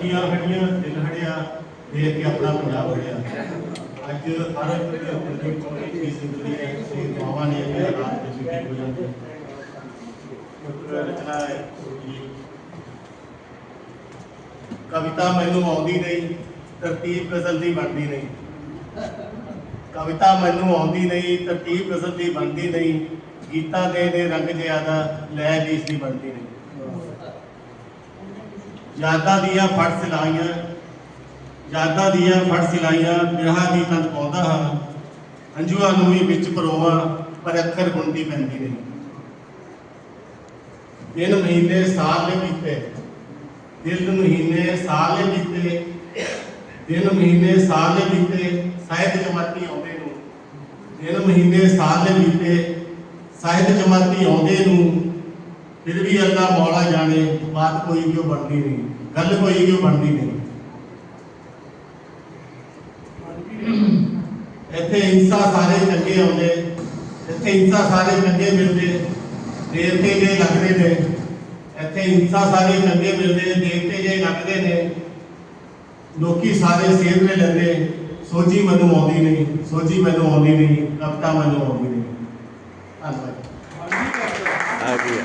ਅੱਖੀਆਂ ਹੜੀਆਂ ਦਿਲ ਹੜਿਆ ਦੇਖ ਕੇ ਆਪਣਾ ਪੰਜਾਬ ਹੜਿਆ ਅੱਜ ਹਰ ਇੱਕ ਦੇ ਆਪਣੇ ਕੋਲ ਇੱਕ ਹੀ ਜ਼ਿੰਦਗੀ ਹੈ ਤੇ ਮਾਵਾਂ ਨੇ ਇਹ ਰਾਤ ਵਿੱਚ ਵੀ ਹੋ ਜਾਂਦੀ ਰਚਨਾ ਹੈ ਜੀ ਕਵਿਤਾ ਮੈਨੂੰ ਆਉਂਦੀ ਨਹੀਂ ਤਰਤੀਬ ਗਜ਼ਲ ਦੀ ਬਣਦੀ ਨਹੀਂ ਕਵਿਤਾ ਮੈਨੂੰ ਆਉਂਦੀ ਨਹੀਂ ਤਰਤੀਬ ਗਜ਼ਲ ਦੀ ਬਣਦੀ ਨਹੀਂ ਗੀਤਾ ਦੇ ਦੇ ਰੰਗ ਜਿਆਦਾ ਲੈ ਵੀ ਇਸ ਦੀ ਬਣਦੀ ਨਹੀਂ ਯਾਦਾਂ ਦੀਆਂ ਫੜ ਸਿਲਾਈਆਂ, ਯਾਦਾਂ ਦੀਆਂ ਫੜ ਸਿਲਾਈਆਂ, ਵਿਆਹ ਦੀ ਤਨ ਪਾਉਂਦਾ ਹਾਂ। ਹੰਝੂਆਂ ਨੂੰ ਵੀ ਵਿੱਚ ਪਰੋਵਾਂ, ਪਰ ਅੱਖਰ ਗੁੰਦੀ ਪੈਂਦੀ ਨਹੀਂ। ਦਿਨ ਮਹੀਨੇ ਸਾਲ ਨੇ ਬੀਤੇ ਦਿਨ ਮਹੀਨੇ ਸਾਲ ਨੇ ਬੀਤੇ, ਦਿਨ ਮਹੀਨੇ ਸਾਲ ਨੇ ਬੀਤੇ, ਸਾਹਿਤ ਜਮਾਤੀ ਆਉਂਦੇ ਨੂੰ। ਦਿਨ ਮਹੀਨੇ ਸਾਲ ਨੇ ਬੀਤੇ, ਸਾਹਿਤ ਜਮਾਤੀ ਆਉਂਦੇ ਨੂੰ। ਫਿਰ ਵੀ ਅੱਲਾ ਮੌਲਾ ਜਾਣੇ, ਬਾਤ ਕੋਈ ਕਿਉਂ ਬਣਦੀ ਨਹੀਂ, ਗੱਲ ਕੋਈ ਕਿਉਂ ਬਣਦੀ ਨਹੀਂ। ਇੱਥੇ ਇੰਸਾ ਸਾਰੇ ਚੰਗੇ ਆਉਂਦੇ, ਇੱਥੇ ਇੰਸਾ ਸਾਰੇ ਚੰਗੇ ਮਿਲਦੇ, ਦੇਵਤੇ ਜੇ ਲੱਗਦੇ ਨੇ, ਇੱਥੇ ਇੰਸਾ ਸਾਰੇ ਚੰਗੇ ਮਿਲਦੇ, ਦੇਵਤੇ ਜੇ ਲੱਗਦੇ ਨੇ, ਲੋਕੀ ਸਾਰੇ ਸੇਧ ਨੇ ਲੈਂਦੇ ਸੋਚੀ ਮੈਨੂੰ ਆਉਂਦੀ ਨਹੀਂ ਸੋਚੀ ਮੈਨੂੰ ਆਉਂਦੀ ਨਹੀਂ, ਕਵਿਤਾ ਮੈਨੂੰ ਆਉਂਦੀ ਨਹੀਂ। ਧੰਨਵਾਦ। आ गया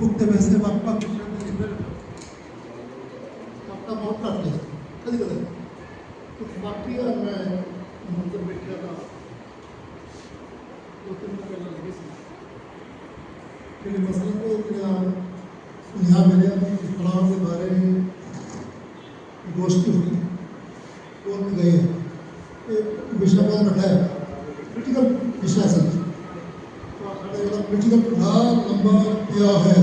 ಮುಕ್ತ ಬೇಸರ ಅಪ್ಪ ಅಪ್ಪ ಮಾತಾಡ್ತಾರೆ ಅದು ಕದ ಬಾಕಿ ಮುಂದೆ ಬಿಟ್ಟಿರೋ ಗೊತ್ತಿಲ್ಲ लेकिन मसले को यहाँ मैंने अभी के बारे में गोष्ठी हुई, वो भी गए विषय पर रखा है क्रिटिकल विषय सर क्रिटिकल प्रभाव नंबर क्या है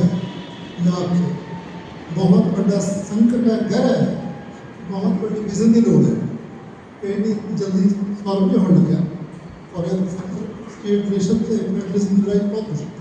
याद बहुत बड़ा संकट है घर है, बहुत बड़ी विजन की लड़ हैं। इतनी जल्दी सॉल्व नहीं होने लगा और स्टेट नेशन से मिल रहा है, बहुत मुश्किल।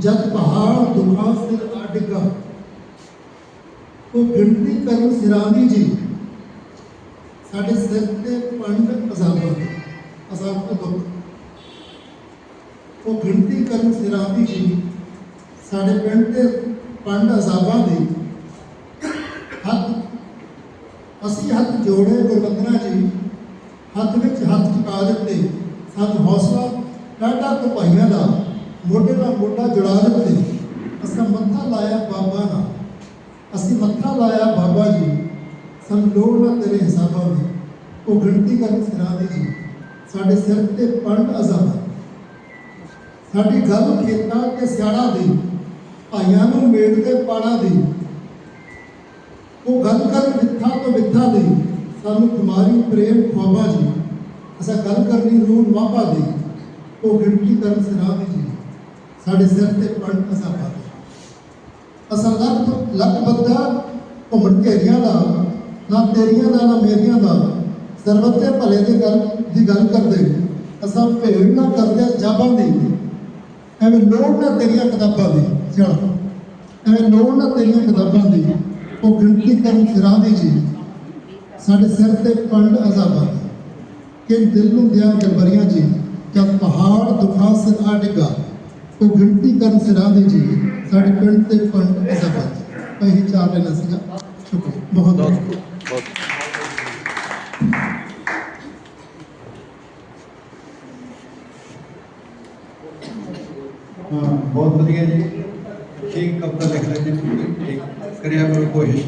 ਜਦ ਪਹਾੜ ਦੁਖਾਂ ਸਿਰ ਆ ਉਹ ਗਿਣਤੀ ਕਰਨ ਸਿਰਾਂਦੀ ਜੀ, ਸਾਡੇ ਸਿਰ ਤੇ ਪੰਡ ਅਜ਼ਾਬਾਂ ਅਜ਼ਾਬ ਦੁੱਖ। ਉਹ ਗਿਣਤੀ ਕਰਨ ਸਿਰਾਂਦੀ ਜੀ, ਸਾਡੇ ਪਿੰਡ ਦੇ ਪੰਡ ਅਜ਼ਾਬਾਂ ਦੀ। ਹੱਥ, ਅਸੀਂ ਹੱਥ ਜੋੜੇ ਗੁਰਬੰਦਨਾ ਜੀ, ਹੱਥ ਵਿੱਚ ਹੱਥ ਟਿਕਾ ਦਿੱਤੇ। ਸਾਨੂੰ ਹੌਸਲਾ ਡਾਢਾ ਭਾਈਆਂ ਦਾ ਮੋਢੇ ਨਾਲ ਮੋਢਾ ਜੁੜਾ ਦਿੱਤੇ ਅਸਾਂ ਮੱਥਾ ਲਾਇਆ ਬਾਬਾ ਨਾਲ। ਅਸੀਂ ਮੱਥਾ ਲਾਇਆ ਬਾਬਾ ਜੀ। ਸਾਨੂੰ ਲੋੜ ਨਾ ਤੇਰੇ ਹਿਸਾਬਾਂ ਦੀ। ਉਹ ਗਿਣਤੀ ਕਰਨ ਸਿਰਾਂਦੀ ਜੀ। ਸਾਡੇ ਸਿਰ ਤੇ ਪੰਡ ਅਜ਼ਾਬਾਂ ਸਾਡੀ ਗੱਲ ਖੇਤਾਂ ਤੇ ਸਿਆੜਾਂ ਦੀ। ਭਾਈਆਂ ਨੂੰ ਮੇੜ ਦੇ ਪਾੜਾਂ ਦੀ। ਉਹ ਗੱਲ ਕਰ ਮਿੱਥਾ ਤੋਂ ਮਿੱਥਾ ਦੀ। ਸਾਨੂੰ ਕੁਮਾਰੀ ਪ੍ਰੇਮ ਖਵਾਬਾ ਜੀ। ਅਸਾਂ ਗੱਲ ਕਰਨੀ ਰੂਹ ਮਾਪਾ ਦੀ। ਉਹ ਗਿਣਤੀ ਕਰਨ ਸਿਰਾਂ ਦੀ ਜੀ। ਸਾਡੇ ਸਿਰ ਤੇ ਪੰਡ ਅਸਾਂ ਪਾ ਅਸਾਂ ਲੱਖ ਲੱਖ ਬੱਦਾ ਘੁੰਮਣ ਘੇਰੀਆਂ ਦਾ, ਨਾ ਤੇਰੀਆਂ ਦਾ, ਨਾ ਮੇਰੀਆਂ ਦਾ। ਸਰਬੱਤ ਦੇ ਭਲੇ ਦੇ ਗੱਲ ਦੀ ਗੱਲ ਕਰਦੇ ਅਸਾਂ ਭੇੜ ਨਾ ਕਰਦੇ, ਜਾਬਾਂ ਦੀ ਐਵੇਂ ਲੋੜ ਨਾ ਤੇਰੀਆਂ ਕਿਤਾਬਾਂ ਦੀ ਚਲ ਐਵੇਂ ਲੋੜ ਨਾ ਤੇਰੀਆਂ ਕਿਤਾਬਾਂ ਦੀ। ਉਹ ਗਿਣਤੀ ਕਰਨ ਫਿਰਾਂ ਦੀ ਜੀ। ਸਾਡੇ ਸਿਰ ਤੇ ਪੰਡ ਅਜ਼ਾਬਾਂ ਦੀ। ਕਿ ਦਿਲ ਨੂੰ ਦਿਆਂ ਜਬਰੀਆਂ ਜੀ। ਜਦ ਪਹਾੜ ਦੁਖਾਂ ਸਿਰ ਆ ਡਿੱਗਾ। ਉਹ ਗਿਣਤੀ ਕਰਨ ਸਿਰਾਂ ਦੀ ਜੀ ਸਾਡੇ ਪਿੰਡ ਤੇ ਪੰਡ ਅਜ਼ਾਬਾਂ ਦੀ ਇਹੀ ਚਾਰ ਲੈਣਾ ਸੀਗਾ ਸ਼ੁਕਰ ਬਹੁਤ ਬਹੁਤ ਬਹੁਤ ਹਾਂ ਬਹੁਤ ਵਧੀਆ ਜੀ ਠੀਕ ਕਵਿਤਾ ਲਿਖ ਰਹੇ ਜੀ ਠੀਕ ਕਰਿਆ ਕਰੋ ਕੋਸ਼ਿਸ਼